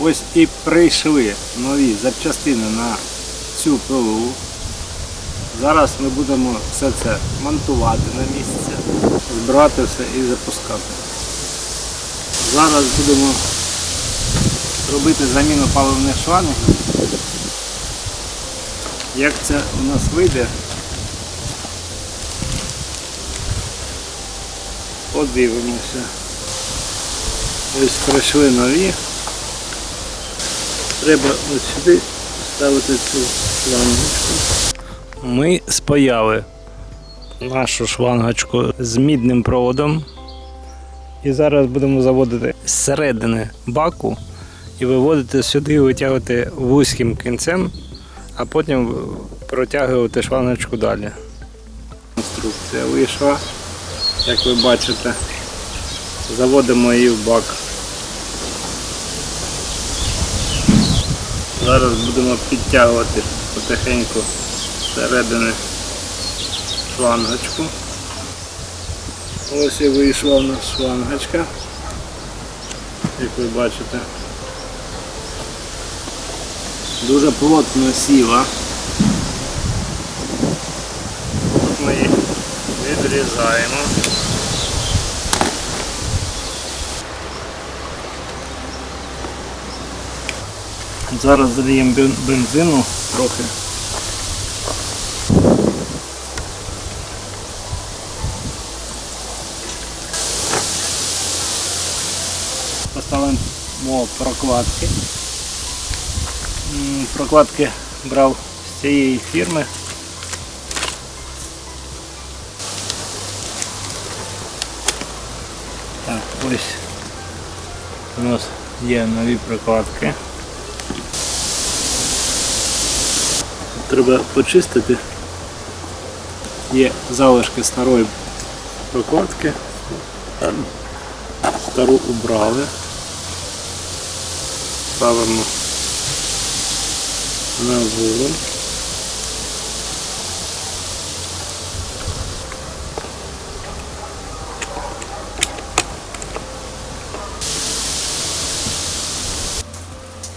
Ось і прийшли нові запчастини на цю пилу. Зараз ми будемо все це монтувати на місці, збирати все і запускати. Зараз будемо робити заміну паливних шлангів. Як це у нас вийде? Подивимося. Ось прийшли нові. Треба ось сюди ставити цю шлангочку. Ми спаяли нашу шлангочку з мідним проводом. І зараз будемо заводити з середини баку і виводити сюди, витягувати вузьким кінцем, а потім протягувати шлангочку далі. Конструкція вийшла, як ви бачите. Заводимо її в бак. Зараз будемо підтягувати потихеньку середини шлангочку. Ось і вийшла у нас шлангочка, як ви бачите. Дуже плотно сіла. Тут ми її відрізаємо. Зараз заліємо бензину трохи. Поставимо прокладки. Прокладки брав з цієї фірми. Так, ось у нас є нові прокладки. Треба почистити. Є залишки старої прокладки. Стару убрали. Ставимо на ворон.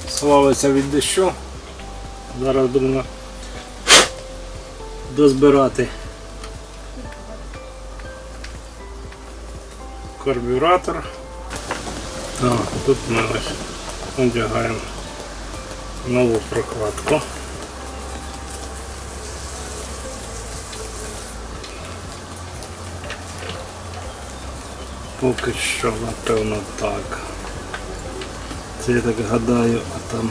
Славиться від дощу. Зараз будемо дозбирати карбюратор. А, тут ми ось одягаємо нову прокладку. Поки що, напевно, так. Це я так гадаю, а там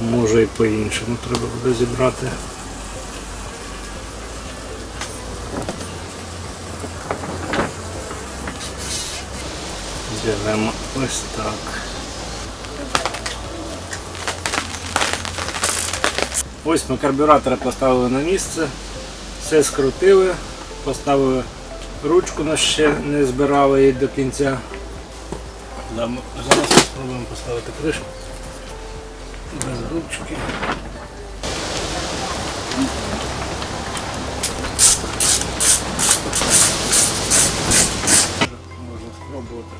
може і по-іншому треба буде зібрати. Беремо ось так. Ось ми карбюратори поставили на місце, все скрутили, поставили ручку, але ще не збирали її до кінця. Зараз спробуємо поставити кришку без ручки. Можна спробувати.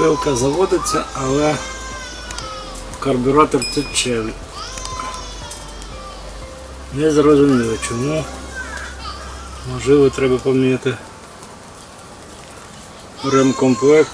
Пилка заводиться, але карбюратор тече. Не зрозуміло чому. Можливо, треба поміняти ремкомплект